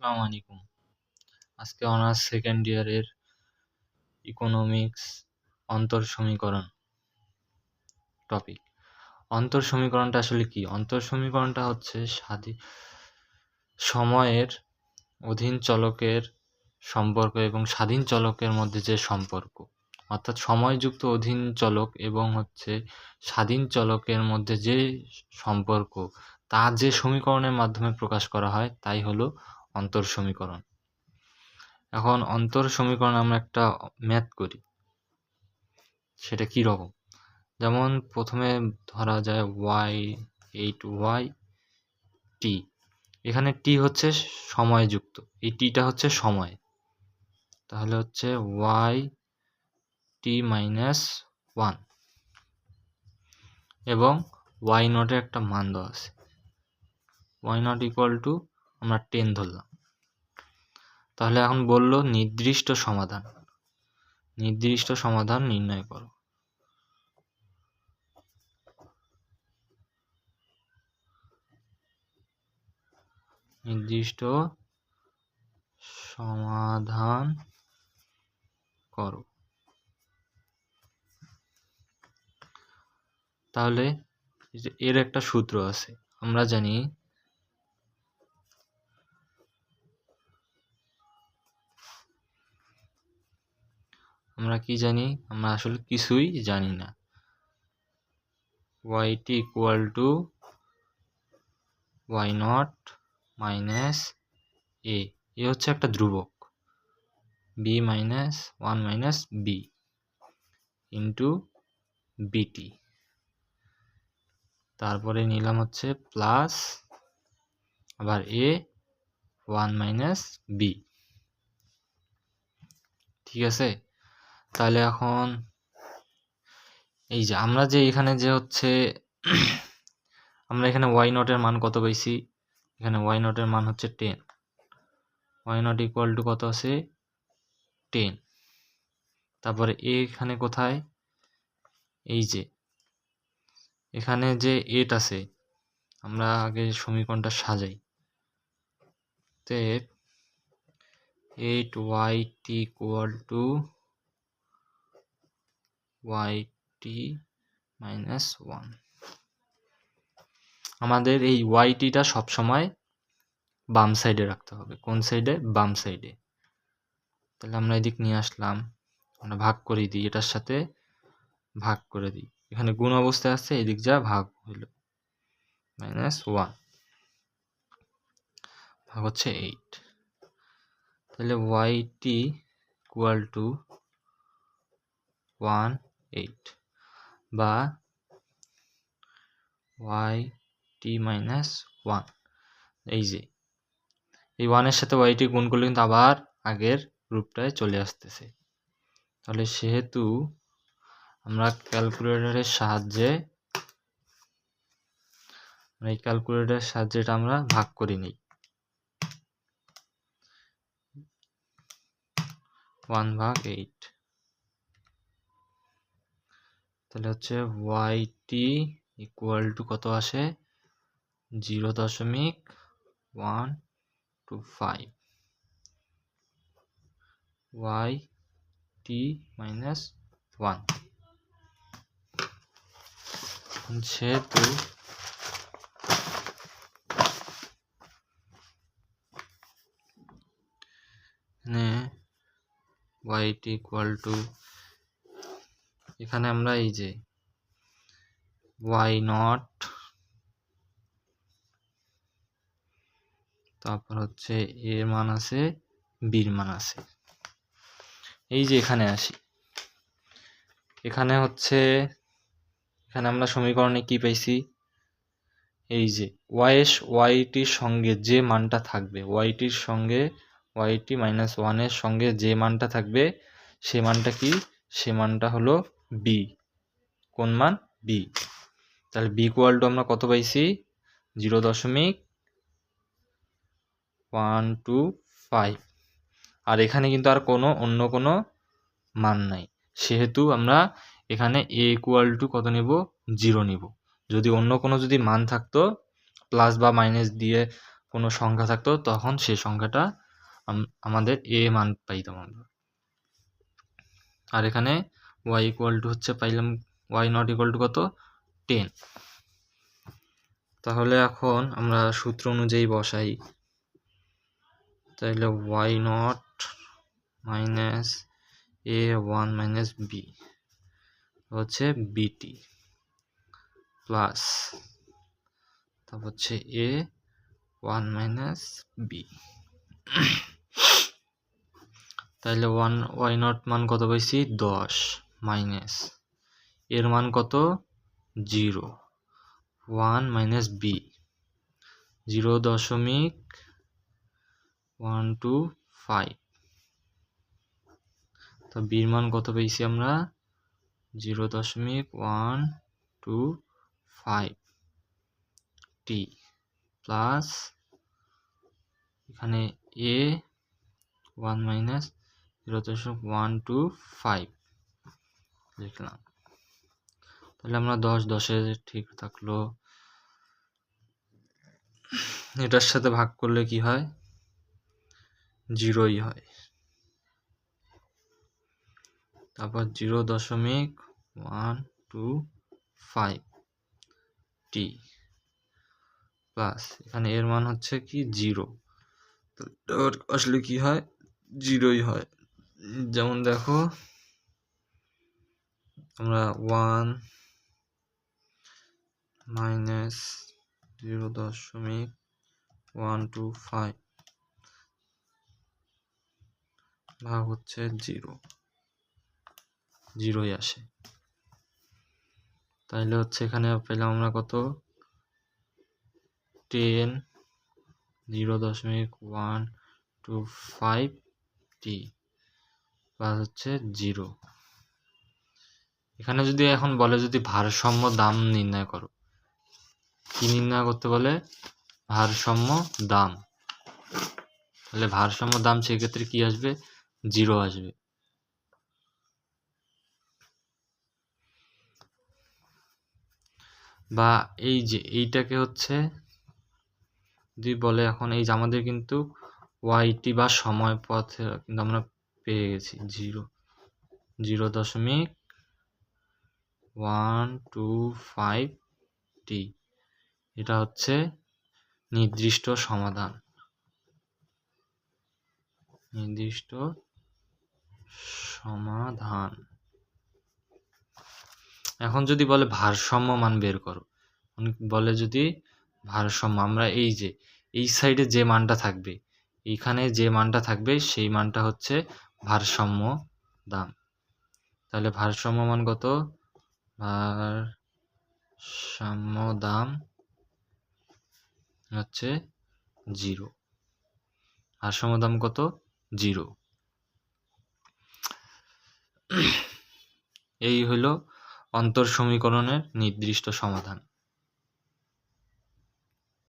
আসসালামু আলাইকুম। আজকে অনার্স সেকেন্ড ইয়ারের ইকোনমিক্স অন্তর সমীকরণ টপিক অন্তর সমীকরণটা আসলে কি? অন্তর সমীকরণটা হচ্ছে স্বাধীন সময়ের অধীন চলকের সম্পর্ক এবং স্বাধীন চলকের মধ্যে যে সম্পর্ক। অর্থাৎ সময়যুক্ত অধীন চলক এবং হচ্ছে স্বাধীন চলকের মধ্যে যে সম্পর্ক, তা যে সমীকরণের মাধ্যমে প্রকাশ করা হয়, তাই হলো অন্তর সমীকরণ। এখন অন্তর সমীকরণ আমরা একটা ম্যাথ করি। সেটা কি রকম? যেমন প্রথমে ধরা যায় ওয়াই এইট ওয়াই টি এখানে টি হচ্ছে সময়যুক্ত। এই টিটা হচ্ছে সময়। তাহলে হচ্ছে ওয়াই টি মাইনাস ওয়ান এবং ওয়াই নটের একটা মান দেওয়া আছে। ওয়াই নট ইকুয়াল টু আমরা টেন ধরলাম। তাহলে এখন বলল নির্দিষ্ট সমাধান। নির্দিষ্ট সমাধান নির্ণয় করো। নির্দিষ্ট সমাধান করো। তাহলে এর একটা সূত্র আছে। আমরা জানি আমরা কি জানি? আমরা আসলে কিছুই জানি না। Y T equal to Y naught minus A A হচ্ছে একটা ধ্রুবক। B minus one minus B into B T তারপরে নিলাম হচ্ছে প্লাস আবার এ ওয়ান মাইনাস বি ঠিক আছে? তাহলে এখন এই যে আমরা যে এখানে যে হচ্ছে আমরা এখানে ওয়াই নটের মান কত পাইছি? এখানে ওয়াই নটের মান হচ্ছে ten Y naught equal to কত আছে? টেন তারপরে এখানে কোথায়? এই যে এখানে যে এট আছে, আমরা আগে সমীকরণটা সাজাই। তে eight Y T equal to Y T minus one আমাদের এই ওয়াইটিটা সবসময় বাম সাইডে রাখতে হবে। কোন সাইডে বাম সাইডে তাহলে আমরা এদিক নিয়ে আসলাম। আমরা ভাগ করে দিই। এটার সাথে ভাগ করে দিই। এখানে গুণ অবস্থায় আছে, এদিক যা ভাগ হইল। মাইনাস ওয়ান ভাগ হচ্ছে এইট তাহলে Y T equal to one eight বা ওয়াই টি মাইনাস ওয়ান এই যে, এই ওয়ানের সাথে ওয়াইটি গুণ করলে কিন্তু আবার আগের রূপটায় চলে আসতেছে। তাহলে সেহেতু আমরা ক্যালকুলেটরের সাহায্যে এই ক্যালকুলেটরের সাহায্যে এটা আমরা ভাগ করে নিই। ওয়ান ভাগ এইট তাহলে হচ্ছে ওয়াইটি ইকুয়াল টু কত আসে? জিরো দশমিক one two five Y T minus one যেহেতু এখানে ওয়াইটি ইকুয়াল টু এখানে আমরা এই যে ওয়াই নট তারপর হচ্ছে এর মান আছে বির মান আছে। এই যে এখানে আসি। এখানে হচ্ছে, এখানে আমরা সমীকরণে কি পাইছি? এই যে ওয়াইস ওয়াইটির সঙ্গে যে মানটা থাকবে ওয়াইটির সঙ্গে ওয়াইটি মাইনাস ওয়ানের সঙ্গে যে মানটা থাকবে, সে মানটা কি? সে মানটা হলো বি কোন মান? বি তাহলে বি ইকুয়াল টু আমরা কত পাইছি? জিরো দশমিক ওয়ান টু ফাইভ আর এখানে কিন্তু আর কোনো, অন্য কোনো মান নাই। সেহেতু আমরা এখানে এ ইকুয়াল টু কত নেব? জিরো নিব। যদি অন্য কোনো যদি মান থাকতো প্লাস বা মাইনাস দিয়ে কোনো সংখ্যা থাকতো, তখন সেই সংখ্যাটা আমাদের এ মান পাইতাম আমরা। আর এখানে ওয়াই ইকুয়াল টু হচ্ছে পাইলাম ওয়াই নট ইকুয়াল টু কত? টেন তাহলে এখন আমরা সূত্র অনুযায়ী বসাই। তাহলে Y naught minus A one minus B হচ্ছে বিটি প্লাস তারপর হচ্ছে এ ওয়ান মাইনাস বি তাহলে ওয়ান ওয়াই নট মান কত পাইছি? দশ। মাইনাস। এর মান কত? Zero. One minus B. Zero দশমিক ওয়ান টু ফাইভ। তো বির মান কত পেয়েছি আমরা? জিরো দশমিক one two five T plus এখানে এ ওয়ান মাইনাস জিরো দশমিক ওয়ান টু ফাইভ। লিখলাম তাহলে আমরা দশ, দশে ঠিক থাকল। এটার সাথে ভাগ করলে কি হয়? জিরোই হয়। তারপর জিরো দশমিক one, two, five, T plus এখানে এর মান হচ্ছে কি? জিরো। আসলে কি হয়? জিরোই হয়। যেমন দেখো আমরা ওয়ান মাইনাস জিরো দশমিক ওয়ান টু ফাইভ ভাগ হচ্ছে জিরো জিরোই আসে। তাইলে হচ্ছে এখানে পেলাম আমরা কত? টেন জিরো দশমিক one two five T plus হচ্ছে জিরো এখানে যদি এখন বলে যদি ভারসাম্য দাম নির্ণয় করো, কি নির্ণয় করতে বলে? ভারসাম্য দাম। তাহলে ভারসাম্য দাম সেক্ষেত্রে কি আসবে? জিরো আসবে। বা এই যে এইটাকে হচ্ছে, যদি বলে এখন এই যে আমাদের কিন্তু ওয়াইটি বা সময় পথে কিন্তু আমরা পেয়ে গেছি, জিরো। জিরো দশমিক ওয়ান, টু, ফাইভ টি এটা হচ্ছে নির্দিষ্ট সমাধান। নির্দিষ্ট সমাধান। এখন যদি বলে ভারসাম্য মান বের করো বলে যদি ভারসাম্য, আমরা এই যে, এই সাইডে যে মানটা থাকবে, এইখানে যে মানটা থাকবে, সেই মানটা হচ্ছে ভারসাম্য দাম। তাহলে ভারসাম্য মান কত? ভারসাম্য দাম হচ্ছে জিরো। ভারসাম্য দাম কত? জিরো। এই হলো অন্তর সমীকরণের নির্দিষ্ট সমাধান।